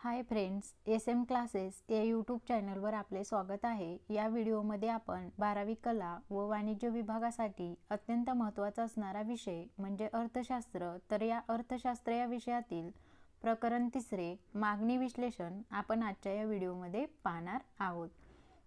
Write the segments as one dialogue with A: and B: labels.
A: Hi friends S M classes या YouTube चॅनलवर आपले स्वागत आहे. या व्हिडिओमध्ये आपण बारावी कला व वाणिज्य विभागासाठी अत्यंत महत्त्वाचा असणारा विषय म्हणजे अर्थशास्त्र. तर या अर्थशास्त्र या विषयातील प्रकरण तिसरे मागणी विश्लेषण आपण आजच्या या व्हिडिओमध्ये पाहणार आहोत.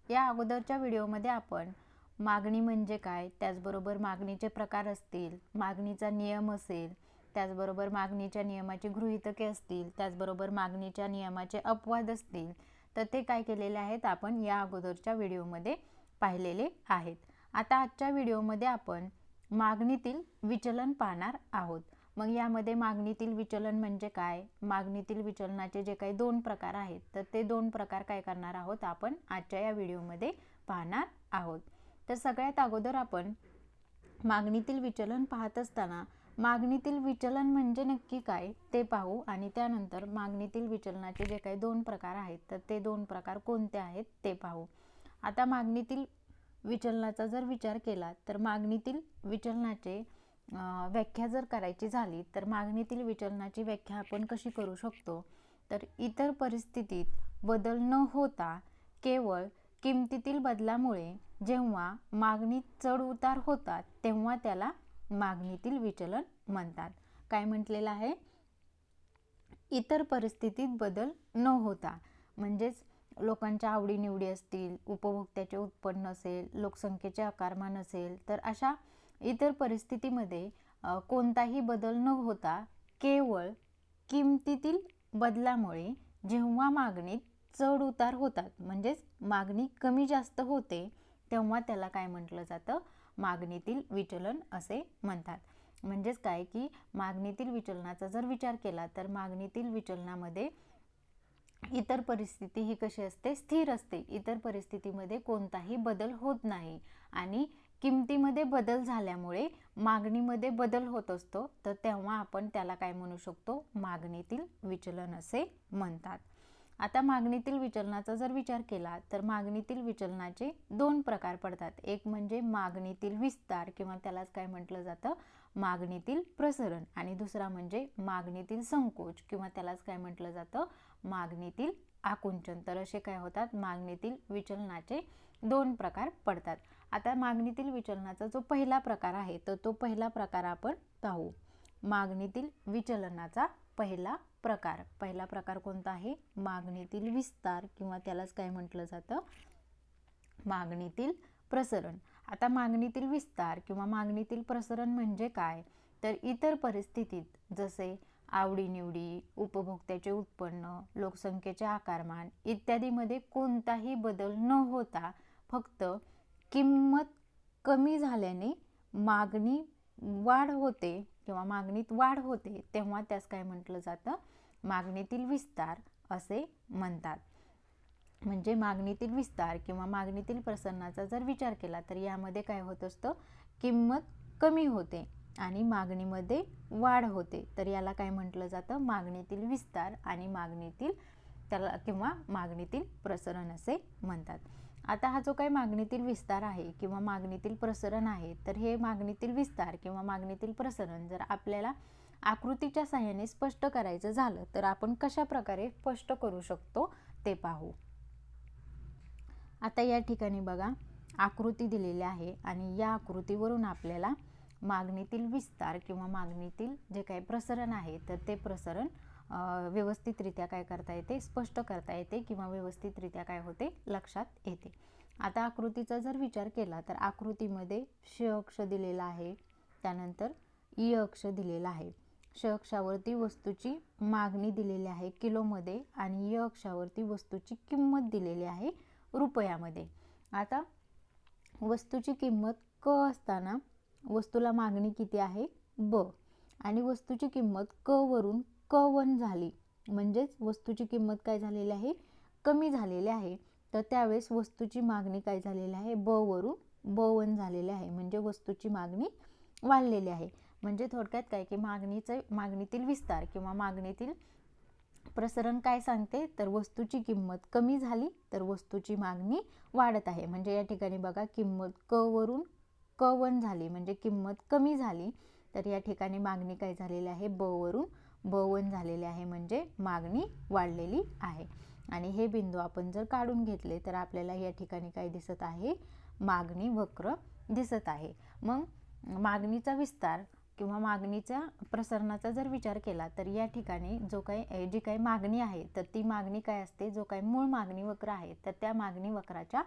A: या अगोदरच्या व्हिडिओमध्ये आपण मागणी म्हणजे काय त्याचबरोबर मागणीचे प्रकार असतील मागणीचा नियम असेल त्याचबरोबर मागणीच्या नियमाची गृहितके असतील त्याचबरोबर मागणीच्या नियमाचे अपवाद असतील तर ते काय केलेले आहेत आपण या अगोदरच्या व्हिडिओमध्ये पाहिलेले आहेत. आता आजच्या व्हिडिओमध्ये आपण मागणीतील विचलन पाहणार आहोत. मग यामध्ये मागणीतील विचलन म्हणजे काय? मागणीतील विचलनाचे जे काही दोन प्रकार आहेत तर ते दोन प्रकार काय करणार आहोत आपण आजच्या या व्हिडिओमध्ये पाहणार आहोत. तर सगळ्यात अगोदर आपण मागणीतील विचलन पाहत असताना मागणीतील विचलन म्हणजे नक्की काय ते पाहू आणि त्यानंतर मागणीतील विचलनाचे जे काही दोन प्रकार आहेत तर ते दोन प्रकार कोणते आहेत ते पाहू. आता मागणीतील विचलनाचा जर विचार केला तर मागणीतील विचलनाचे व्याख्या जर करायची झाली तर मागणीतील विचलनाची व्याख्या आपण कशी करू शकतो? तर इतर परिस्थितीत बदल न होता केवळ किमतीतील बदलामुळे जेव्हा मागणीत चढ उतार होतात तेव्हा त्याला मागणीतील विचलन म्हणतात. काय म्हटलेलं आहे? इतर परिस्थितीत बदल न होता म्हणजेच लोकांच्या आवडीनिवडी असतील उपभोक्त्याचे उत्पन्न असेल लोकसंख्येचे आकारमान असेल तर अशा इतर परिस्थितीमध्ये कोणताही बदल न होता केवळ किमतीतील बदलामुळे जेव्हा मागणीत चढ उतार होतात म्हणजेच मागणी कमी जास्त होते तेव्हा त्याला काय म्हटलं जातं? मागणीतील विचलन असे म्हणतात. म्हणजेच काय की मागणीतील विचलनाचा जर विचार केला तर मागणीतील विचलनामध्ये इतर परिस्थिती ही कशी असते? स्थिर असते. इतर परिस्थितीमध्ये कोणताही बदल होत नाही. आणि किमतीमध्ये बदल झाल्यामुळे मागणीमध्ये बदल होत असतो. तर तेव्हा आपण त्याला काय म्हणू शकतो? मागणीतील विचलन असे म्हणतात. आता मागणीतील विचलनाचा जर विचार केला तर मागणीतील विचलनाचे दोन प्रकार पडतात. एक म्हणजे मागणीतील विस्तार किंवा त्यालाच काय म्हटलं जातं? मागणीतील प्रसरण. आणि दुसरा म्हणजे मागणीतील संकोच किंवा त्यालाच काय म्हटलं जातं? मागणीतील आकुंचन. तर असे काय होतात? मागणीतील विचलनाचे दोन प्रकार पडतात. आता मागणीतील विचलनाचा जो पहिला प्रकार आहे तर तो पहिला प्रकार आपण पाहू. मागणीतील विचलनाचा पहिला प्रकार. पहिला प्रकार कोणता आहे? मागणीतील विस्तार किंवा त्यालाच काय म्हटलं जातं? मागणीतील प्रसरण. आता मागणीतील विस्तार किंवा मागणीतील प्रसरण म्हणजे काय? तर इतर परिस्थितीत जसे आवडीनिवडी उपभोक्त्याचे उत्पन्न लोकसंख्येचे आकारमान इत्यादीमध्ये कोणताही बदल न होता फक्त किंमत कमी झाल्याने मागणी वाढ होते. किंवा मागणीत वाढ होते तेव्हा त्यास काय म्हटलं जातं? मागणीतील विस्तार असे म्हणतात. म्हणजे मागणीतील विस्तार किंवा मागणीतील प्रसन्नाचा जर विचार केला तर यामध्ये काय होत असतं? किंमत कमी होते आणि मागणीमध्ये वाढ होते. तर याला काय म्हटलं जातं? मागणीतील विस्तार आणि मागणीतील त्याला किंवा मागणीतील प्रसरण असे म्हणतात. आता हा जो काही मागणीतील विस्तार आहे किंवा मागणीतील प्रसरण आहे तर हे मागणीतील विस्तार किंवा मागणीतील प्रसरण जर आपल्याला आकृतीच्या साह्याने स्पष्ट करायचं झालं तर आपण कशा प्रकारे स्पष्ट करू शकतो ते पाहू. आता या ठिकाणी बघा आकृती दिलेली आहे आणि या आकृतीवरून आपल्याला मागणीतील विस्तार किंवा मागणीतील जे काही प्रसरण आहे तर ते प्रसरण व्यवस्थितरित्या काय करता येते? स्पष्ट करता येते किंवा व्यवस्थितरित्या काय होते? लक्षात येते. आता आकृतीचा जर विचार केला तर आकृतीमध्ये श अक्ष दिलेला आहे. त्यानंतर इ अक्ष दिलेला आहे. श अक्षावरती वस्तूची मागणी दिलेली आहे किलोमध्ये आणि य अक्षावरती वस्तूची किंमत दिलेली आहे रुपयामध्ये. आता वस्तूची किंमत क असताना वस्तूला मागणी किती आहे? ब. आणि वस्तूची किंमत क वरून क वन झाली. म्हणजेच वस्तूची किंमत काय झालेली आहे? कमी झालेली आहे. तर त्यावेळेस वस्तूची मागणी काय झालेली आहे? ब वरून ब वन झालेली आहे. म्हणजे वस्तूची मागणी वाढलेली आहे. म्हणजे थोडक्यात काय की मागणीचं मागणीतील विस्तार किंवा मागणीतील प्रसरण काय सांगते? तर वस्तूची किंमत कमी झाली तर वस्तूची मागणी वाढत आहे. म्हणजे या ठिकाणी बघा किंमत क वरून क वन झाली. म्हणजे किंमत कमी झाली तर या ठिकाणी मागणी काय झालेली आहे? ब वरून बवन झालेले आहे म्हणजे मागणी वाढलेली आहे. आणि हे बिंदू आपण जर काढून घेतले तर आपल्याला या ठिकाणी काय दिसत आहे? मागणी वक्र दिसत आहे. मग मागणीचा विस्तार किंवा मागणीच्या प्रसरणाचा जर विचार केला तर या ठिकाणी जो काही जी काही मागणी आहे तर ती मागणी काय असते? जो काही मूळ मागणी वक्र आहे तर त्या मागणी वक्राच्या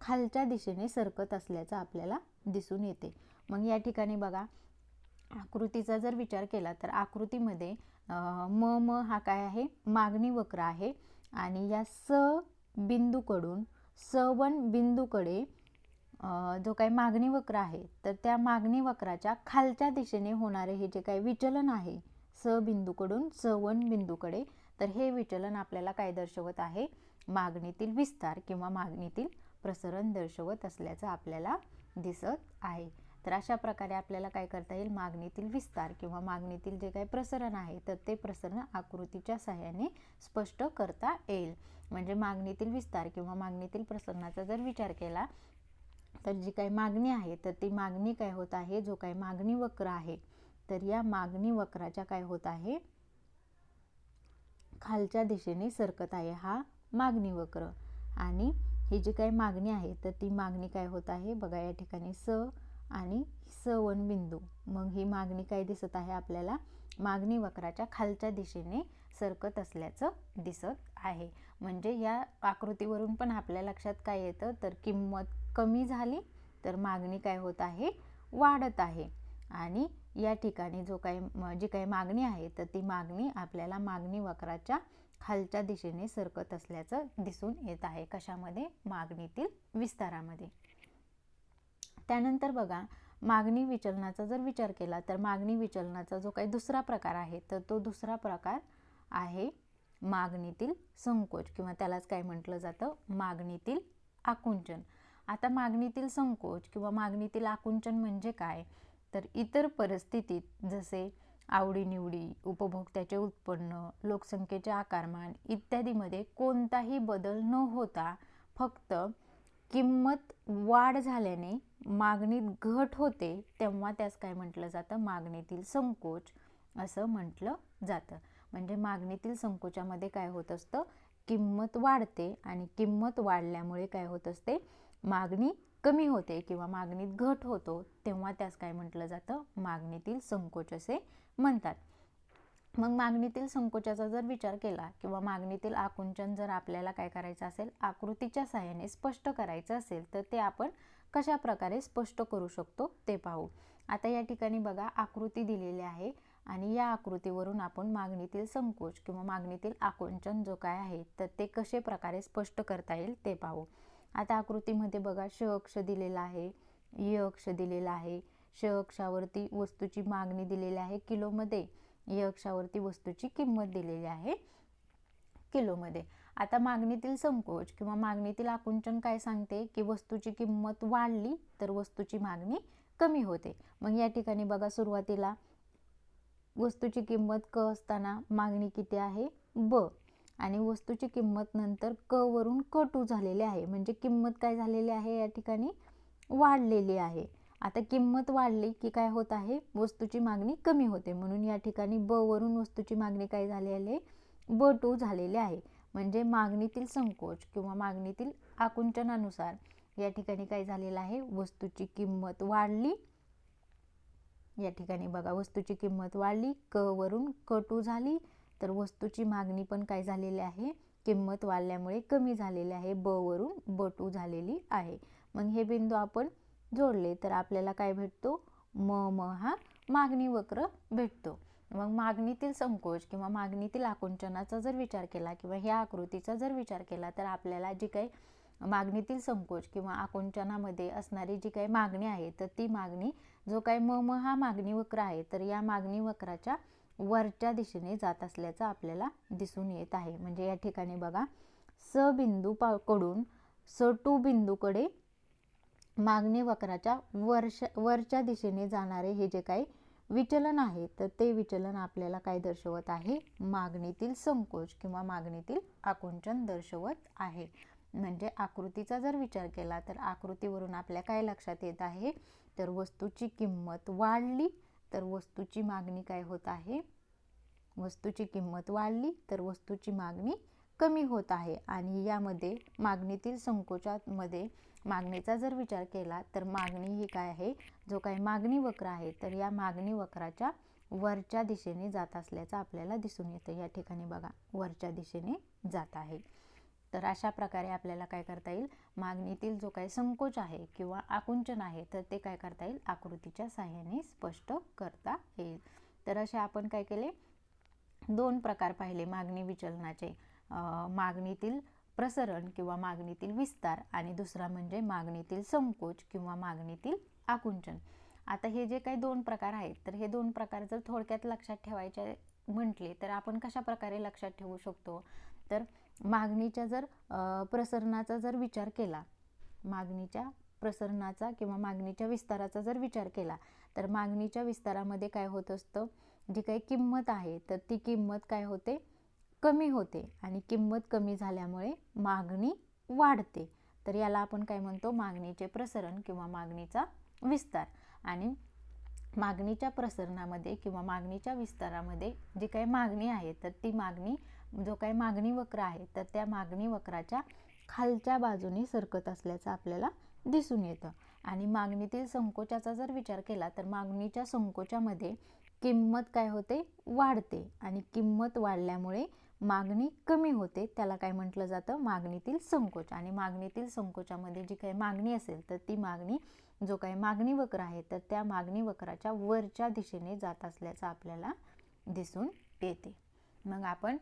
A: खालच्या दिशेने सरकत असल्याचं आपल्याला दिसून येते. मग या ठिकाणी बघा आकृतीचा जर विचार केला तर आकृतीमध्ये म म हा काय आहे? मागणी वक्र आहे. आणि या स बिंदूकडून स वन बिंदूकडे जो काही मागणी वक्र आहे तर त्या मागणी वक्राच्या खालच्या दिशेने होणारे हे जे काही विचलन आहे स बिंदूकडून स वन बिंदूकडे तर हे विचलन आपल्याला काय दर्शवत आहे? मागणीतील विस्तार किंवा मागणीतील प्रसरण दर्शवत असल्याचं आपल्याला दिसत आहे. तर अशा प्रकारे आपल्याला काय करता येईल? मागणीतील विस्तार किंवा मागणीतील जे काही प्रसरण आहे तर ते प्रसरण आकृतीच्या सहाय्याने स्पष्ट करता येईल. म्हणजे मागणीतील विस्तार किंवा मागणीतील प्रसरणाचा जर विचार केला तर जी काही मागणी आहे तर ती मागणी काय होत आहे? जो काही मागणी वक्र आहे तर या मागणी वक्राच्या काय होत आहे? खालच्या दिशेने सरकत आहे हा मागणी वक्र. आणि ही जी काही मागणी आहे तर ती मागणी काय होत आहे? बघा या ठिकाणी स आणि सवन बिंदू मग ही मागणी काय दिसत आहे आपल्याला? मागणी वक्राच्या खालच्या दिशेने सरकत असल्याचं दिसत आहे. म्हणजे या आकृतीवरून पण आपल्या लक्षात काय येतं? तर किंमत कमी झाली तर मागणी काय होत आहे? वाढत आहे. आणि या ठिकाणी जो काही जी काही मागणी आहे तर ती मागणी आपल्याला मागणी वक्राच्या खालच्या दिशेने सरकत असल्याचं दिसून येत आहे. कशामध्ये? मागणीतील विस्तारामध्ये. त्यानंतर बघा मागणी विचलनाचा जर विचार केला तर मागणी विचलनाचा जो काही दुसरा प्रकार आहे तर तो दुसरा प्रकार आहे मागणीतील संकोच किंवा त्यालाच काय म्हटलं जातं? मागणीतील आकुंचन. आता मागणीतील संकोच किंवा मागणीतील आकुंचन म्हणजे काय? तर इतर परिस्थितीत जसे आवडीनिवडी उपभोक्त्याचे उत्पन्न लोकसंख्येचे आकारमान इत्यादीमध्ये कोणताही बदल न होता फक्त किंमत वाढ झाल्याने मागणीत घट होते तेव्हा त्यास काय म्हटलं जातं? मागणीतील संकोच असं म्हटलं जातं. म्हणजे मागणीतील संकोचामध्ये काय होत असतं? किंमत वाढते आणि किंमत वाढल्यामुळे काय होत असते? मागणी कमी होते किंवा मागणीत घट होतो तेव्हा त्यास काय म्हटलं जातं? मागणीतील संकोच असे म्हणतात. मग मागणीतील संकोचाचा जर विचार केला किंवा मागणीतील आकुंचन जर आपल्याला काय करायचं असेल? आकृतीच्या सहाय्याने स्पष्ट करायचं असेल तर ते आपण कशा प्रकारे स्पष्ट करू शकतो ते पाहू. आता या ठिकाणी बघा आकृती दिलेली आहे आणि या आकृतीवरून आपण मागणीतील संकोच किंवा मागणीतील आकुंचन जो काय आहे तर ते कसे प्रकारे स्पष्ट करता येईल ते पाहू. आता आकृतीमध्ये बघा श अक्ष दिलेला आहे य अक्ष दिलेला आहे. श अक्षावरती वस्तूची मागणी दिलेली आहे किलोमध्ये. य अक्षावरती वस्तूची किंमत दिलेली आहे किलोमध्ये. आता मागणीतील संकोच किंवा मागणीतील आकुंचन काय सांगते? की वस्तूची किंमत वाढली तर वस्तूची मागणी कमी होते. मग या ठिकाणी बघा सुरुवातीला. वस्तूची किंमत क असताना मागणी किती आहे? ब. आणि वस्तूची किंमत नंतर क वरून क टू झालेली आहे. म्हणजे किंमत काय झालेली आहे? या ठिकाणी वाढलेली आहे. आता किंमत वाढली की काय होत आहे? वस्तूची मागणी कमी होते. म्हणून या ठिकाणी ब वरून वस्तूची मागणी काय झालेली आहे? ब टू झालेली आहे. म्हणजे मागणीतील संकोच किंवा मागणीतील आकुंचनानुसार या ठिकाणी काय झालेलं आहे? वस्तूची किंमत वाढली. या ठिकाणी बघा वस्तूची किंमत वाढली क वरून क टू झाली. तर वस्तूची मागणी पण काय झालेली आहे? किंमत वाढल्यामुळे कमी झालेली आहे ब वरून ब टू झालेली आहे. मग हे बिंदू आपण जोडले तर आपल्याला काय भेटतो? म म हा मागणी वक्र भेटतो. मग मागणीतील संकोच किंवा मागणीतील आकुंचनाचा जर विचार केला किंवा ह्या आकृतीचा जर विचार केला तर आपल्याला जी काही मागणीतील संकोच किंवा आकुंचनामध्ये असणारी जी काही मागणी आहे तर ती मागणी जो काही म म हा मागणी वक्र आहे तर या मागणी वक्राच्या वरच्या दिशेने जात असल्याचं आपल्याला दिसून येत आहे. म्हणजे या ठिकाणी बघा स बिंदू कडून स टू बिंदूकडे मागणी वक्राच्या वर्ष वरच्या दिशेने जाणारे हे जे काही विचलन आहे तर ते विचलन आपल्याला काय दर्शवत आहे? मागणीतील संकोच किंवा मागणीतील आकुंचन दर्शवत आहे. म्हणजे आकृतीचा जर विचार केला तर आकृतीवरून आपल्या काय लक्षात येत आहे? तर वस्तूची किंमत वाढली तर वस्तूची मागणी काय होत आहे? वस्तूची किंमत वाढली तर वस्तूची मागणी कमी होत आहे. आणि यामध्ये मागणीतील संकोचामध्ये मागणीचा जर विचार केला तर मागणी ही काय आहे? जो काही मागणी वक्र आहे तर या मागणी वक्राच्या वरच्या दिशेने जात असल्याचं आपल्याला दिसून येतं. या ठिकाणी बघा वरच्या दिशेने जात आहे. तर अशा प्रकारे आपल्याला काय करता येईल? मागणीतील जो काही संकोच आहे किंवा आकुंचन आहे तर ते काय करता येईल? आकृतीच्या साह्याने स्पष्ट करता येईल. तर असे आपण काय केले? दोन प्रकार पाहिले मागणी विचलनाचे. मागणीतील प्रसरण किंवा मागणीतील विस्तार आणि दुसरा म्हणजे मागणीतील संकोच किंवा मागणीतील आकुंचन. आता हे जे काही दोन प्रकार आहेत तर हे दोन प्रकार जर थोडक्यात लक्षात ठेवायचे म्हटले तर आपण कशा प्रकारे लक्षात ठेवू शकतो? तर मागणीच्या जर प्रसरणाचा जर विचार केला मागणीच्या प्रसरणाचा किंवा मागणीच्या विस्ताराचा जर विचार केला तर मागणीच्या विस्तारामध्ये काय होत असतं? जी काही किंमत आहे तर ती किंमत काय होते? कमी होते आणि किंमत कमी झाल्यामुळे मागणी वाढते. तर याला आपण काय म्हणतो? मागणीचे प्रसरण किंवा मागणीचा विस्तार. आणि मागणीच्या प्रसरणामध्ये किंवा मागणीच्या विस्तारामध्ये जी काही मागणी आहे तर ती मागणी जो काही मागणी वक्र आहे तर त्या मागणी वक्राच्या खालच्या बाजूने सरकत असल्याचं आपल्याला दिसून येतं. आणि मागणीतील संकोचाचा जर विचार केला तर मागणीच्या संकोचामध्ये किंमत काय होते? वाढते. आणि किंमत वाढल्यामुळे मागणी कमी होते त्याला काय म्हटलं जातं? मागणीतील संकोच. आणि मागणीतील संकोचामध्ये जी काही मागणी असेल तर ती मागणी जो काही मागणी वक्र आहे तर त्या मागणी वक्राच्या वरच्या दिशेने जात असल्याचं आपल्याला दिसून येते. मग आपण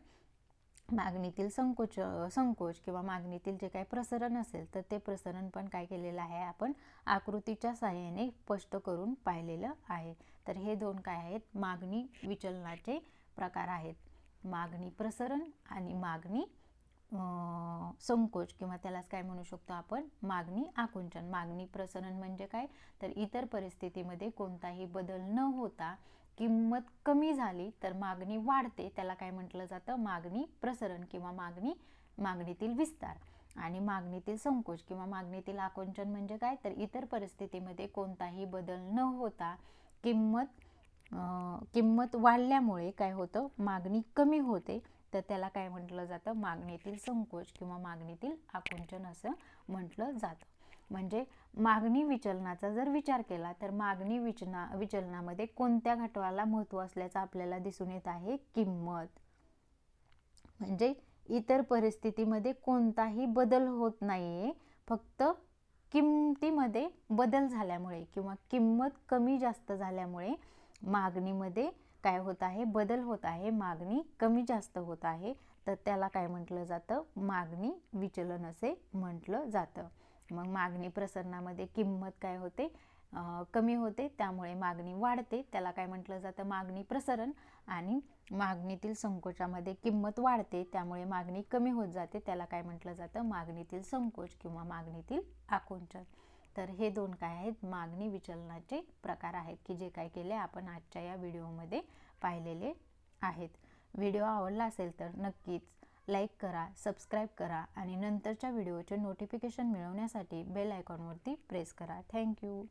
A: मागणीतील संकोच संकोच किंवा मागणीतील जे काही प्रसरण असेल तर ते प्रसरण पण काय केलेलं आहे? आपण आकृतीच्या सहाय्याने स्पष्ट करून पाहिलेलं आहे. तर हे दोन काय आहेत? मागणी विचलनाचे प्रकार आहेत. मागणी प्रसरण आणि मागणी संकोच किंवा त्यालाच काय म्हणू शकतो आपण? मागणी आकुंचन. मागणी प्रसरण म्हणजे काय? तर इतर परिस्थितीमध्ये कोणताही बदल न होता किंमत कमी झाली तर मागणी वाढते. त्याला काय म्हटलं जातं? मागणी प्रसरण किंवा मागणी मागणीतील विस्तार आणि मागणीतील संकोच किंवा मागणीतील आकुंचन म्हणजे काय? तर इतर परिस्थितीमध्ये कोणताही बदल न होता किंमत किंमत वाढल्यामुळे काय होतं? मागणी कमी होते. तर त्याला काय म्हटलं जातं? मागणीतील संकोच किंवा मागणीतील आकुंचन असं म्हटलं जातं. म्हणजे मागणी विचलनाचा जर विचार केला तर मागणी विचना विचलनामध्ये कोणत्या घटकाला महत्त्व असल्याचं आपल्याला दिसून येत आहे? किंमत. म्हणजे इतर परिस्थितीमध्ये कोणताही बदल होत नाहीये. फक्त किंमतीमध्ये बदल झाल्यामुळे किंवा किंमत कमी जास्त झाल्यामुळे मागणीमध्ये काय होत आहे बदल होत आहे मागणी कमी जास्त होत आहे तर त्याला काय म्हटलं जातं? मागणी विचलन असे म्हटलं जातं. मग मागणी प्रसरणामध्ये किंमत काय होते? कमी होते त्यामुळे मागणी वाढते. त्याला काय म्हटलं जातं? मागणी प्रसरण. आणि मागणीतील संकोचामध्ये किंमत वाढते त्यामुळे मागणी कमी होत जाते. त्याला काय म्हटलं जातं? मागणीतील संकोच किंवा मागणीतील आकुंचन. तर हे दोन काय आहेत? मागणी विचलनाचे प्रकार आहेत की जे काय केले आपण आजच्या या व्हिडिओमध्ये पाहिलेले आहेत. व्हिडिओ आवडला असेल तर नक्कीच लाईक करा सबस्क्राईब करा आणि नंतरच्या व्हिडिओचे नोटिफिकेशन मिळवण्यासाठी बेल आयकॉनवरती प्रेस करा. Thank you